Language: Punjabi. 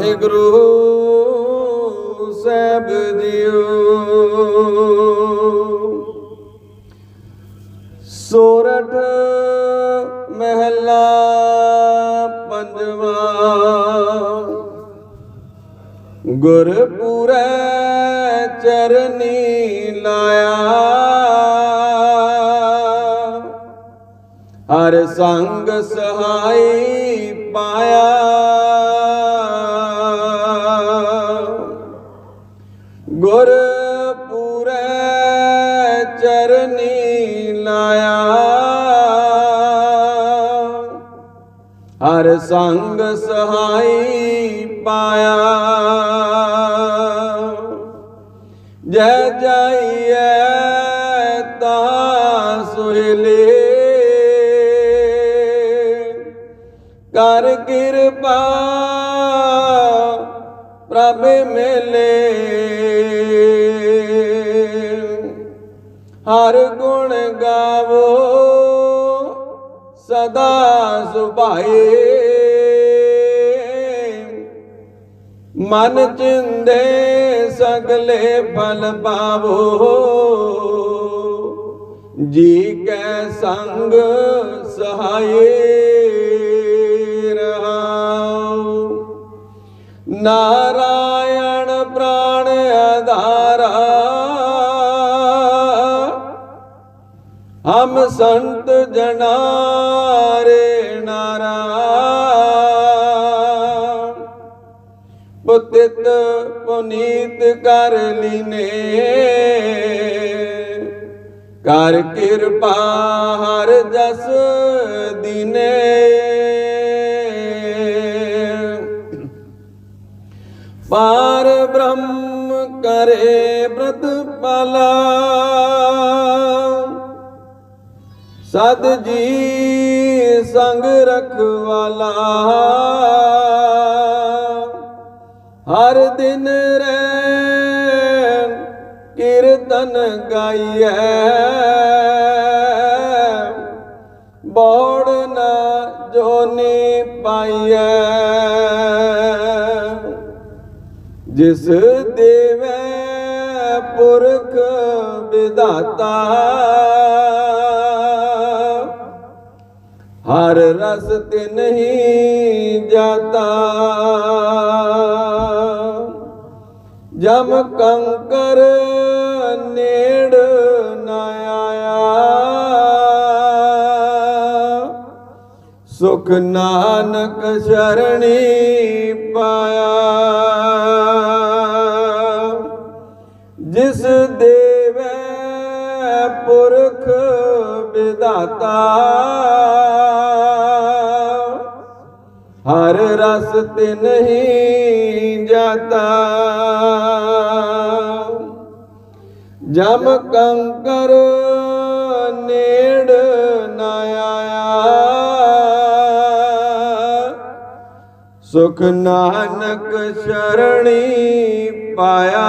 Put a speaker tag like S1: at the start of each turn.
S1: ਵਾਹਿਗੁਰੂ ਸਾਹਿਬ ਦਿਓ। ਸੋਰਠ ਮਹਿਲਾ ਪੰਜਵਾ। ਗੁਰਪੂਰੈ ਚਰਨੀ ਲਾਇਆ। ਹਰ ਸੰਗ ਸਹਾਈ ਪਾਇਆ। ਗੁਰ ਪੂਰੈ ਚਰਨੀ ਲਾਇਆ। ਹਰ ਸੰਗ ਸਹਾਈ ਪਾਇਆ। ਜੈ ਜਾਈਐ ਤਾ ਸੁਹਲੇ। ਕਰ ਕਿਰਪਾ ਪ੍ਰਭ ਮਿਲੇ। ਹਰ ਗੁਣ ਗਾਵੋ, ਸਦਾ ਸੁਭਾਏ। ਮਨ ਚਿੰਦੇ ਸਗਲੇ ਫਲ ਪਾਵੋ। ਜੀ ਕੈ ਸੰਗ ਸਹਾਏ ਰਹਾਉ। ਨਾਰਾਇਣ ਹਮ ਸੰਤ ਜਨਾਰੇ ਨਾਰਾ ਪੁੱਤਿਤ ਪੁਨੀਤ ਕਰ ਲੀਨੇ। ਕਰ ਕਿਰਪਾ ਹਰ ਜਸ ਦੀਨੇ। ਪਾਰ ਬ੍ਰਹਮ ਕਰੇ ਬ੍ਰਤ ਪਾਲਾ ਜੀ ਸੰਗ ਰਖਵਾਲਾ। ਹਰ ਦਿਨ ਰਹਿ ਕੀਰਤਨ ਗਾਈਐ। ਬੋੜ ਨਾ ਜੋਨੀ ਪਾਈਐ। ਜਿਸ ਦੇਵੈ ਪੁਰਖ ਵਿਦਾਤਾ ਹਰ ਰਸ ਤੇ ਨਹੀਂ ਜਾਤਾ। ਜਮ ਕੰਕਰ ਨੇੜ ਨਾ ਆਇਆ। ਸੁਖ ਨਾਨਕ ਸ਼ਰਣੀ ਪਾਇਆ। ਵਿਦਾਤਾ ਹਰ ਰਸ ਤੇ ਨਹੀਂ ਜਾਤਾ। ਜਮ ਕੰਕਰ ਨੇੜ ਨਾ ਆਇਆ। ਸੁਖ ਨਾਨਕ ਸ਼ਰਣੀ ਪਾਇਆ।